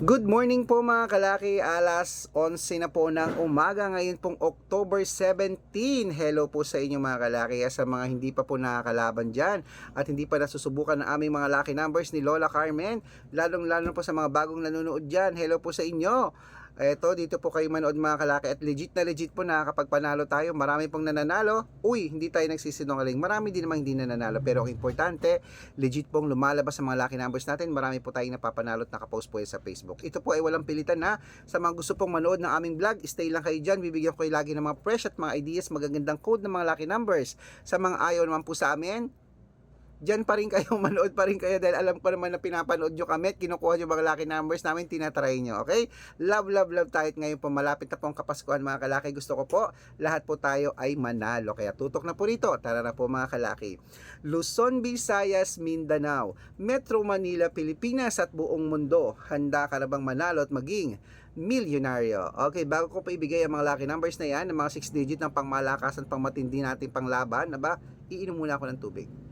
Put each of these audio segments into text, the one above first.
Good morning po mga kalaki, alas 11 na po ng umaga ngayon pong October 17. Hello po sa inyo mga kalaki sa mga hindi pa po nakakalaban dyan at hindi pa nasusubukan ng aming mga lucky numbers ni Lola Carmen. Lalong lalo po sa mga bagong nanonood dyan, hello po sa inyo. Eto, dito po kayo manood mga kalaki at legit na legit po nakakapagpanalo tayo. Marami pong nananalo. Uy, hindi tayo nagsisinungaling. Marami din namang hindi nananalo. Pero ang importante, legit pong lumalabas sa mga lucky numbers natin. Marami po tayong napapanalo at nakapost po yan sa Facebook. Ito po ay walang pilitan na sa mga gusto pong manood ng aming vlog. Stay lang kayo dyan. Bibigyan ko kayo lagi ng mga fresh at mga ideas, magagandang code ng mga lucky numbers. Sa mga ayaw naman po sa amin, Diyan pa rin kayo, manood pa rin kayo dahil alam ko naman na pinapanood nyo kami at kinukuha nyo mga lucky numbers namin, tinatry nyo, okay? Love, love, love tayo ngayon po malapit na po ang Kapaskuhan mga kalaki. Gusto ko po, lahat po tayo ay manalo. Kaya tutok na po rito. Tara na po mga kalaki. Luzon, Visayas, Mindanao, Metro Manila, Pilipinas at buong mundo. Handa ka na bang manalo at maging milyonaryo. Okay, bago ko pa ibigay ang mga lucky numbers na yan, ng mga 6 digit ng pangmalakasan, pangmatindi nating panglaban, na ba? Iinom muna ako ng tubig.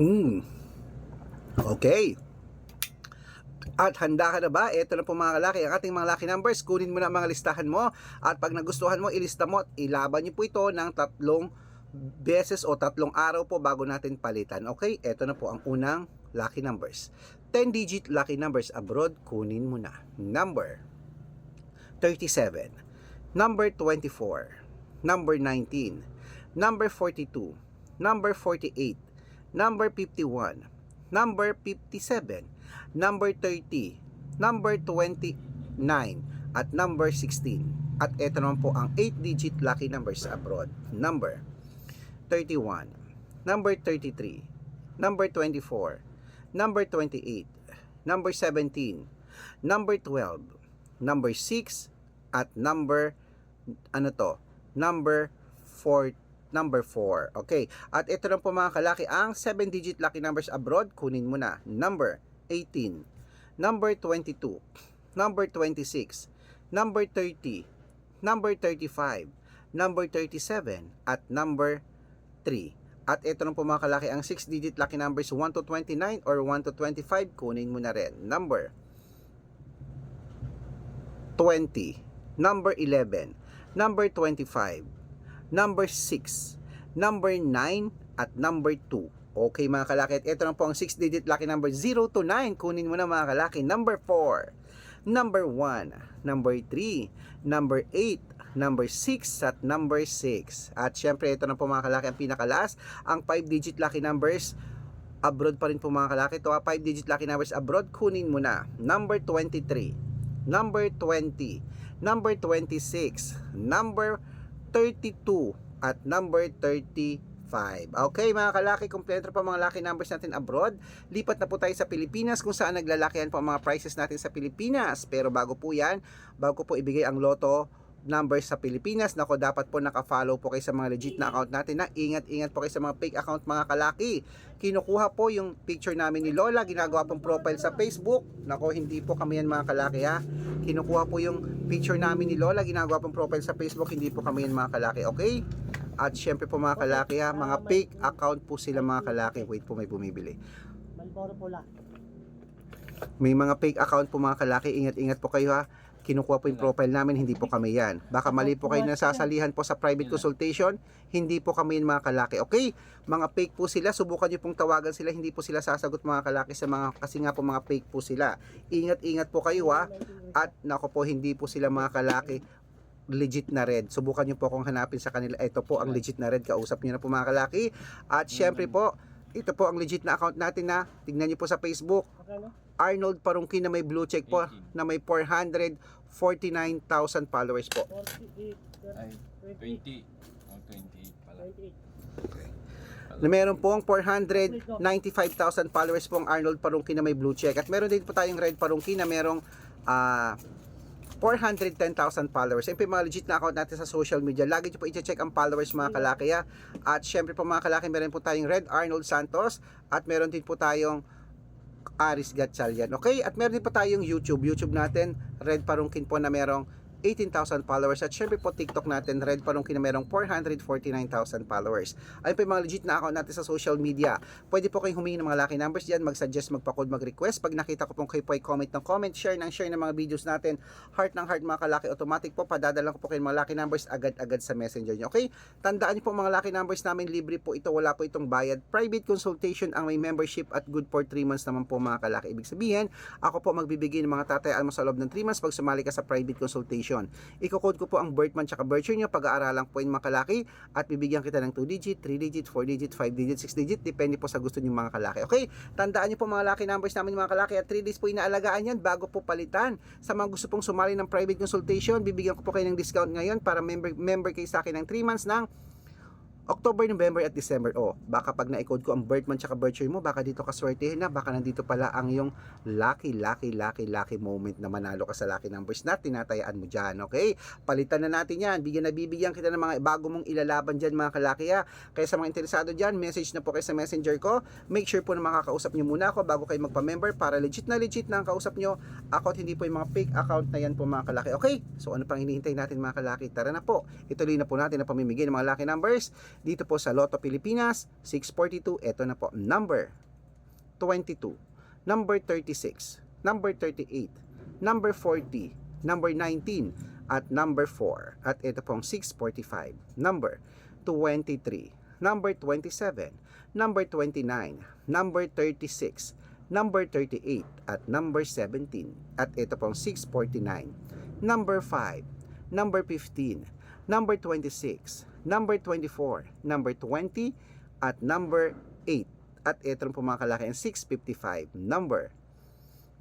Mm. Okay. At handa ka na ba? Ito na po mga kalaki, ang ating mga lucky numbers. Kunin mo na ang mga listahan mo. At pag nagustuhan mo, ilista mo at ilaban niyo po ito ng tatlong beses o tatlong araw po bago natin palitan. Okay? Ito na po ang unang lucky numbers. 10-digit lucky numbers abroad, kunin mo na. Number 37, number 24, number 19, number 42, number 48, number 51, number 57, number 30, number 29, at number 16. At ito naman po ang 8-digit lucky numbers sa abroad. Number 31, number 33, number 24, number 28, number 17, number 12, number 6, at number ano to, number 4 number 4. Okay. At ito lang po mga kalaki, ang 7-digit lucky numbers abroad, kunin mo na. Number 18, number 22, number 26, number 30, number 35, number 37, at number 3. At ito lang po mga kalaki, ang 6-digit lucky numbers 1 to 29 or 1 to 25, kunin mo na rin. Number 20, number 11, number 25, number 6, number 9, at number 2. Okay mga kalaki, at ito na po ang 6-digit lucky number 0 to 9. Kunin mo na mga kalaki. Number 4, number 1, number 3, number 8, number 6, at number 6. At syempre, ito na po mga kalaki ang pinakalas. Ang 5-digit lucky numbers abroad pa rin po mga kalaki. Ito 5-digit lucky numbers abroad, kunin mo na. Number 23, number 20, number 26, number 32, at number 35. Okay mga kalaki, kompleto pa mga lucky numbers natin abroad. Lipat na po tayo sa Pilipinas kung saan naglalakihan po ang mga prices natin sa Pilipinas. Pero bago po yan, bago po ibigay ang loto numbers sa Pilipinas. Nako, dapat po naka-follow po kayo sa mga legit na account natin na ingat-ingat po kayo sa mga fake account mga kalaki. Kinukuha po yung picture namin ni Lola, ginagawa pong profile sa Facebook. Nako, hindi po kami yan mga kalaki ha. Kinukuha po yung picture namin ni Lola, ginagawa pong profile sa Facebook, hindi po kami yan mga kalaki, okay? At syempre po mga kalaki ha, mga fake account po sila mga kalaki. Wait po, may bumibili. Malboro pula. May mga fake account po mga kalaki, ingat-ingat po kayo ha. Kinukuha po yung profile namin, hindi po kami yan. Baka mali po kayo nasasalihan po sa private consultation, hindi po kami yung mga kalaki. Okay, mga fake po sila, subukan nyo pong tawagan sila, hindi po sila sasagot mga kalaki sa mga, kasi nga po mga fake po sila. Ingat-ingat po kayo ha. At nako po, hindi po sila mga kalaki legit na red. Subukan nyo po kung hanapin sa kanila. Ito po ang legit na red. Kausap nyo na po mga kalaki. At syempre po, ito po ang legit na account natin na tignan nyo po sa Facebook. Arnold Parungkin na may blue check po 18. na may 449,000 followers po. 48. Ay, 20. 20. Oh, 28 pala. 28. Na meron pong 495,000 followers po ang Arnold Parungkin na may blue check. At meron din po tayong Red Parungkin na merong ah 410,000 followers. Siyempre mga legit na account natin sa social media. Lagi nyo po i-check ang followers mga kalaki ha. At syempre po mga kalaki, meron po tayong Red Arnold Santos at meron din po tayong Aris Gatchalian. Okay? At meron din po tayong YouTube. YouTube natin, Red Parungkin po na merong 18,000 followers. At syempre po TikTok natin, Red Palongki na merong 449,000 followers. Ayun po yung mga legit na account natin sa social media. Pwede po kayong humingi ng mga lucky numbers dyan, mag-suggest, magpa-code, mag-request. Pag nakita ko pong kayo po ay comment ng comment, share ng share ng mga videos natin, heart ng heart mga kalaki, automatic po, padadala ko po kayo ng mga lucky numbers agad-agad sa messenger nyo. Okay? Tandaan niyo po mga lucky numbers namin, libre po ito, wala po itong bayad. Private consultation ang may membership at good for 3 months naman po mga kalaki. Ibig sabihin, ako po magbibigay ng mga tatayaan mo sa loob ng 3 months pag sumali ka sa private consultation. Iko-code ko po ang birth month tsaka birth year nyo, pag-aaralan po yung mga kalaki at bibigyan kita ng 2 digit, 3 digit, 4 digit, 5 digit, 6 digit, depende po sa gusto niyo mga kalaki. Okay? Tandaan niyo po mga lucky numbers namin mga kalaki at 3 days po inaalagaan yan bago po palitan. Sa mga gusto pong sumali ng private consultation, bibigyan ko po kayo ng discount ngayon para member member kayo sa akin ng 3 months ng October, November at December. Oh, baka pag na-code ko ang birth month tsaka birth year mo, baka dito ka swertehin na, baka nandito pala ang yung lucky, lucky, lucky, lucky moment na manalo ka sa lucky numbers na tinatayaan mo dyan, okay? Palitan na natin yan. Bigyan na bibigyan kita ng mga bago mong ilalaban dyan mga kalaki ha. Kaya sa mga interesado dyan, message na po kayo sa messenger ko. Make sure po na makakausap nyo muna ako bago kayo magpa-member para legit na legit na ang kausap nyo. Ako at hindi po yung mga fake account na yan po mga kalaki. Okay? So ano pang hinihintay natin mga kalaki? Tara na po. Ituloy na po natin ang pamimigay ng mga lucky numbers dito po sa Lotto Pilipinas 642 eto na po. Number 22 number 36 number 38 number 40 number 19 at number 4 at ito pong 645 number 23 number 27 number 29 number 36 number 38 at number 17 at ito pong 649 number 5 number 15 number 26 number 24, number 20, at number 8. At ito po mga kalaki, ang 655, number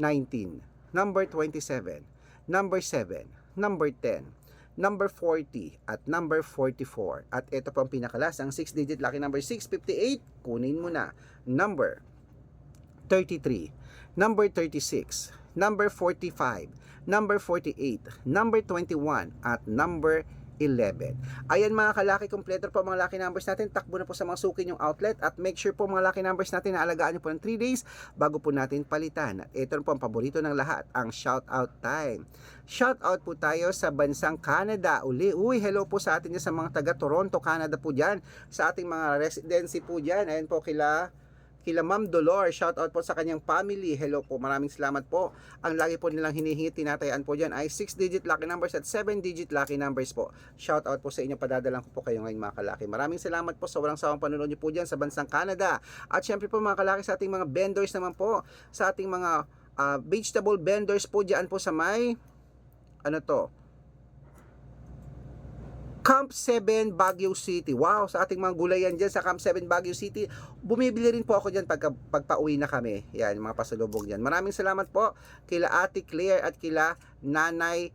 19, number 27, number 7, number 10, number 40, at number 44. At ito po ang pinakalas, ang 6-digit lucky number 658, kunin mo na. Number 33, number 36, number 45, number 48, number 21, at number 11. Ayan mga kalaki, kompleto po mga lucky numbers natin. Takbo na po sa mga suki yung outlet at make sure po mga lucky numbers natin na alagaan nyo po ng 3 days bago po natin palitan. At ito po ang paborito ng lahat, ang shout out time. Shout out po tayo sa bansang Canada. Uli, uy, hello po sa atin sa mga taga Toronto, Canada po dyan. Sa ating mga residency po dyan. Ayan po kila kila Ma'am Dolor, shout out po sa kanyang family. Hello po, maraming salamat po. Ang lagi po nilang hinihingi, tinatayaan po dyan ay 6-digit lucky numbers at 7-digit lucky numbers po. Shout out po sa inyo, padadalang ko po kayo ngayon mga kalaki. Maraming salamat po sa walang sawang panonood niyo po dyan sa bansang Canada. At syempre po mga kalaki sa ating mga vendors naman po, sa ating mga ah, vegetable vendors po dyan po sa may, ano to, Camp 7 Baguio City. Wow, sa ating mga gulayan dyan sa Camp 7 Baguio City. Bumibili rin po ako dyan pagka, pagpa-uwi na kami. Yan, mga pasalubong dyan. Maraming salamat po kila Ate Claire at kila Nanay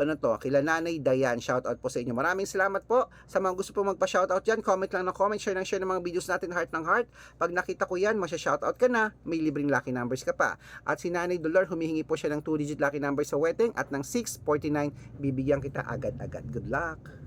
ano to, kila Nanay Dayan, shout out po sa inyo. Maraming salamat po sa mga gusto po magpa-shoutout dyan. Comment lang ng comment, share ng share ng mga videos natin, heart ng heart. Pag nakita ko yan, masya-shoutout ka na, may libreng lucky numbers ka pa. At si Nanay Dolor, humihingi po siya ng 2-digit lucky number sa wedding at ng 649, bibigyan kita agad-agad. Good luck!